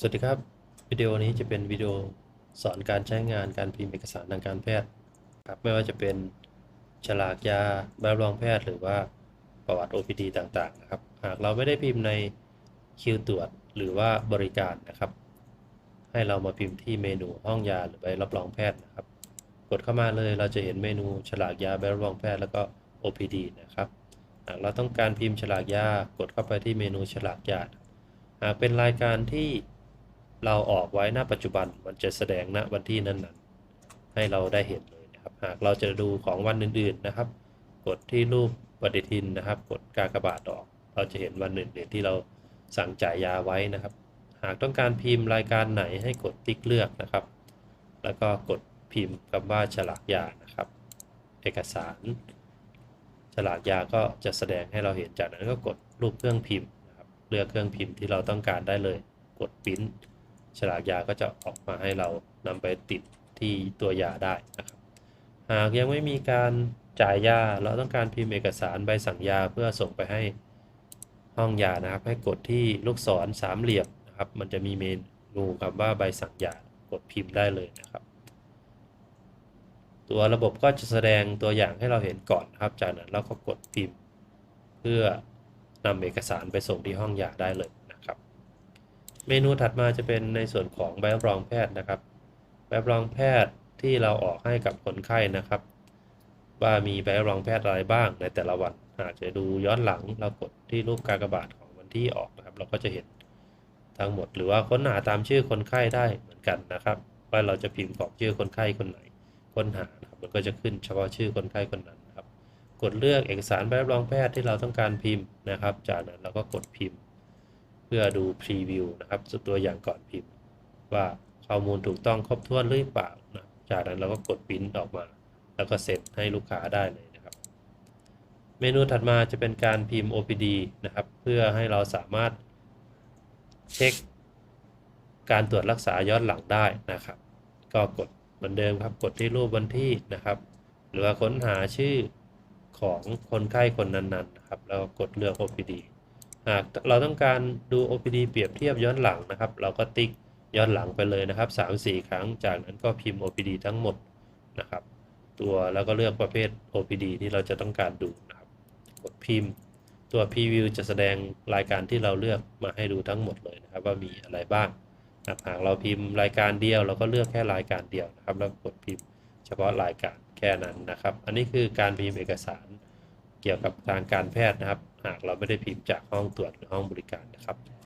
สวัสดีครับ วิดีโอนี้จะเป็นวิดีโอสอนการใช้งานการพิมพ์เอกสารทางการแพทย์ครับไม่ว่าจะเป็นฉลากยาใบรับรองแพทย์ หรือว่าประวัติ OPD ต่างๆนะครับหากเราไม่ได้พิมพ์ในคิวตรวจหรือว่าบริการนะครับ ให้เรามาพิมพ์ที่เมนูห้องยาหรือใบรับรองแพทย์นะครับ กดเข้ามาเลยเราจะเห็นเมนูฉลากยาใบรับรองแพทย์แล้วก็ OPD นะครับหากเราต้องการพิมพ์ฉลากยากดเข้าไปที่เมนูฉลากยาหากเป็นรายการที่ เราออกไว้ณปัจจุบันมันจะแสดงณวันที่นั้นๆ ให้เราได้เห็นเลยนะครับ หากเราจะดูของวันอื่นๆนะครับ กดที่รูปปฏิทินนะครับ กดกากบาทออก เราจะเห็นวันอื่นๆที่เราสั่งจ่ายยาไว้นะครับ หากต้องการพิมพ์รายการไหนให้กดติ๊กเลือกนะครับ แล้วก็กดพิมพ์คำว่าฉลากยานะครับ เอกสาร ฉลากยาก็จะแสดงให้เราเห็นจากนั้นก็กดรูปเครื่องพิมพ์นะครับเลือกเครื่องพิมพ์ที่เราต้องการได้เลย กดปิ้น ฉลากยาก็จะออกมาให้เรานำไปติดที่ตัวยาได้นะครับ หากยังไม่มีการจ่ายยา เราต้องการพิมพ์เอกสารใบสั่งยาเพื่อส่งไปให้ห้องยานะครับ ให้กดที่ลูกศรสามเหลี่ยมนะครับ มันจะมีเมนูคำว่าใบสั่งยากดพิมพ์ได้เลยนะครับ ตัวระบบก็จะแสดงตัวอย่างให้เราเห็นก่อนครับ จากนั้นเราก็กดพิมพ์ เพื่อนำเอกสารไปส่งที่ห้องยาได้เลย เมนูถัดมาจะเป็นในส่วนของใบรับรองแพทย์นะครับ ใบรับรองแพทย์ที่เราออกให้กับคนไข้นะครับ ว่ามีใบรับรองแพทย์อะไรบ้างในแต่ละวันหากจะดูย้อนหลังเรากดที่รูปกากบาทของวันที่ออกนะครับ เราก็จะเห็นทั้งหมดหรือว่าค้นหาตามชื่อคนไข้ได้เหมือนกันนะครับ ว่าเราจะพิมพ์ของชื่อคนไข้คนไหนค้นหานะครับมันก็จะขึ้นเฉพาะชื่อคนไข้คนนั้นครับ กดเลือกเอกสารใบรับรองแพทย์ที่เราต้องการพิมพ์นะครับ จากนั้นเราก็กดพิมพ์ เพื่อดูพรีวิวนะครับตัวอย่างก่อนพิมพ์ ว่าข้อมูลถูกต้องครบถ้วนหรือเปล่านะจากนั้นเราก็กดปริ้นออกมา แล้วก็เซ็ตให้ลูกค้าได้เลยนะครับ เมนูถัดมาจะเป็นการพิมพ์ OPD นะครับ เพื่อให้เราสามารถเช็คการตรวจรักษาย้อนหลังได้นะครับ ก็กดเหมือนเดิมครับ กดที่รูปวันที่นะครับ หรือว่าค้นหาชื่อของคนไข้คนนั้นๆนะครับ แล้วกดเลือก OPD หากเราต้องการดู OPD เปรียบเทียบย้อนหลังนะครับ เราก็ติ๊กย้อนหลังไปเลยนะครับ3-4 ครั้ง จากนั้นก็พิมพ์ OPD ทั้งหมดนะครับ ตัวแล้วก็เลือกประเภท OPD ที่เราจะต้องการดูนะครับ กดพิมพ์ ตัว Preview จะแสดงรายการที่เราเลือกมาให้ดูทั้งหมดเลยนะครับ ว่ามีอะไรบ้างนะหากเราพิมพ์รายการเดียว เราก็เลือกแค่รายการเดียวนะครับ แล้วกดพิมพ์เฉพาะรายการแค่นั้นนะครับ อันนี้คือการพิมพ์เอกสาร เกี่ยวกับทางการแพทย์นะครับ หากเราไม่ได้พิมพ์จากห้องตรวจหรือห้องบริการนะครับ